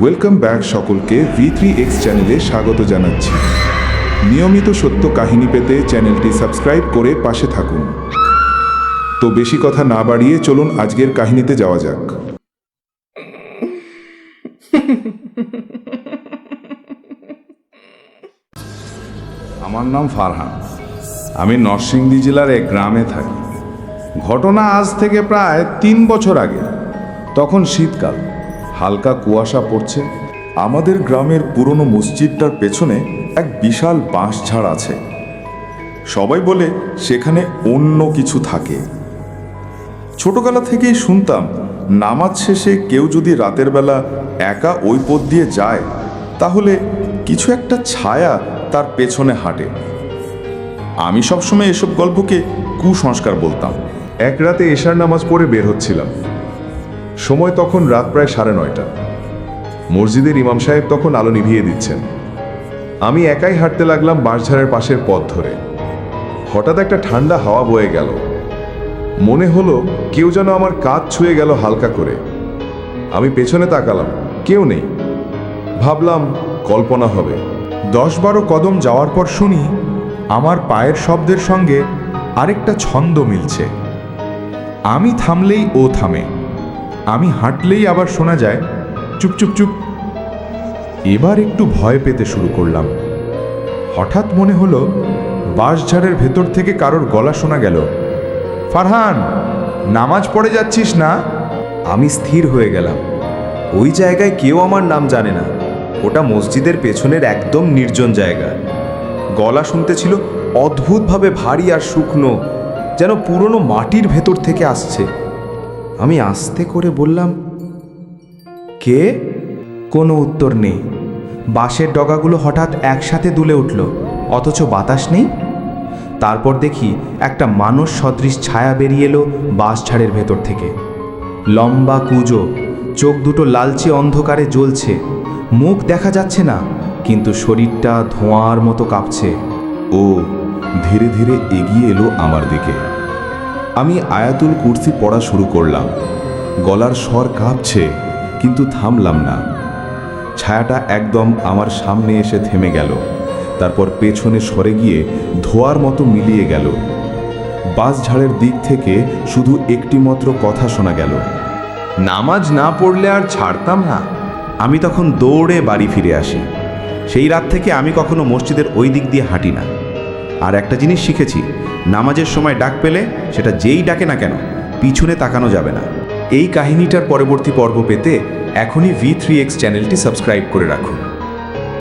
Welcome back সকলকে। V three X চ্যানেলে স্বাগত জানাচ্ছি। নিয়মিত সত্য কাহিনী পেতে চ্যানেলটি সাবস্ক্রাইব করে পাশে থাকুন। তো বেশি কথা না বাড়িয়ে চলুন আজকের কাহিনীতে যাওয়া যাক। আমার নাম ফারহান। আমি নরসিংদী জেলার এক গ্রামে থাকি। ঘটনা আজ থেকে প্রায় তিন বছর আগে, তখন শীতকাল। হালকা কুয়াশা পড়ছে। আমাদের গ্রামের পুরনো মসজিদটার পেছনে এক বিশাল বাঁশঝাড় আছে। সবাই বলে সেখানে অন্য কিছু থাকে। ছোটবেলা থেকেই শুনতাম, নামাজ শেষে কেউ যদি রাতের বেলা একা ওই পথ দিয়ে যায়, তাহলে কিছু একটা ছায়া তার পেছনে হাঁটে। আমি সবসময় এসব গল্পকে কুসংস্কার বলতাম। এক রাতে এশার নামাজ পড়ে বের হচ্ছিলাম। সময় তখন রাত প্রায় সাড়ে নয়টা। মসজিদের ইমাম সাহেব তখন আলো নিভিয়ে দিচ্ছেন। আমি একাই হাঁটতে লাগলাম বাঁশঝাড়ের পাশের পথ ধরে। হঠাৎ একটা ঠান্ডা হাওয়া বয়ে গেল। মনে হলো কেউ যেন আমার কাজ ছুঁয়ে গেল হালকা করে। আমি পেছনে তাকালাম, কেউ নেই। ভাবলাম, কল্পনা হবে। দশ বারো কদম যাওয়ার পর শুনি, আমার পায়ের শব্দের সঙ্গে আরেকটা ছন্দ মিলছে। আমি থামলেই ও থামে। আমি হাঁটলেই আবার শোনা যায়, চুপ চুপ চুপ। এবার একটু ভয় পেতে শুরু করলাম। হঠাৎ মনে হলো বাঁশঝাড়ের ভেতর থেকে কারোর গলা শোনা গেল। ফারহান, নামাজ পড়ে যাচ্ছিস না? আমি স্থির হয়ে গেলাম। ওই জায়গায় কেউ আমার নাম জানে না। ওটা মসজিদের পেছনের একদম নির্জন জায়গা। গলা শুনতে ছিল অদ্ভুতভাবে ভারী আর শুকনো, যেন পুরনো মাটির ভেতর থেকে আসছে। আমি আস্তে করে বললাম, কে? কোনো উত্তর নেই। বাঁশের ডগাগুলো হঠাৎ একসাথে দুলে উঠল, অথচ বাতাস নেই। তারপর দেখি একটা মানুষ সদৃশ ছায়া বেরিয়ে এলো বাঁশঝাড়ের ভেতর থেকে। লম্বা কুজো, চোখ দুটো লালচে অন্ধকারে জ্বলছে। মুখ দেখা যাচ্ছে না, কিন্তু শরীরটা ধোঁয়ার মতো কাঁপছে। ও, ধীরে ধীরে এগিয়ে এলো আমার দিকে। আমি আয়াতুল কুরসি পড়া শুরু করলাম। গলার স্বর কাঁপছে, কিন্তু থামলাম না। ছায়াটা একদম আমার সামনে এসে থেমে গেল, তারপর পেছনে সরে গিয়ে ধোয়ার মতো মিলিয়ে গেল। বাঁশঝাড়ের দিক থেকে শুধু একটিমাত্র কথা শোনা গেল, নামাজ না পড়লে আর ছাড়তাম না। আমি তখন দৌড়ে বাড়ি ফিরে আসি। সেই রাত থেকে আমি কখনো মসজিদের ওই দিক দিয়ে হাঁটি না। আর একটা জিনিস শিখেছি, নামাজের সময় ডাক পেলে সেটা যেই ডাকে না কেন পিছনে তাকানো যাবে না। এই কাহিনীটার পরবর্তী পর্ব পেতে এখনই ভি থ্রি এক্স চ্যানেলটি সাবস্ক্রাইব করে রাখুন।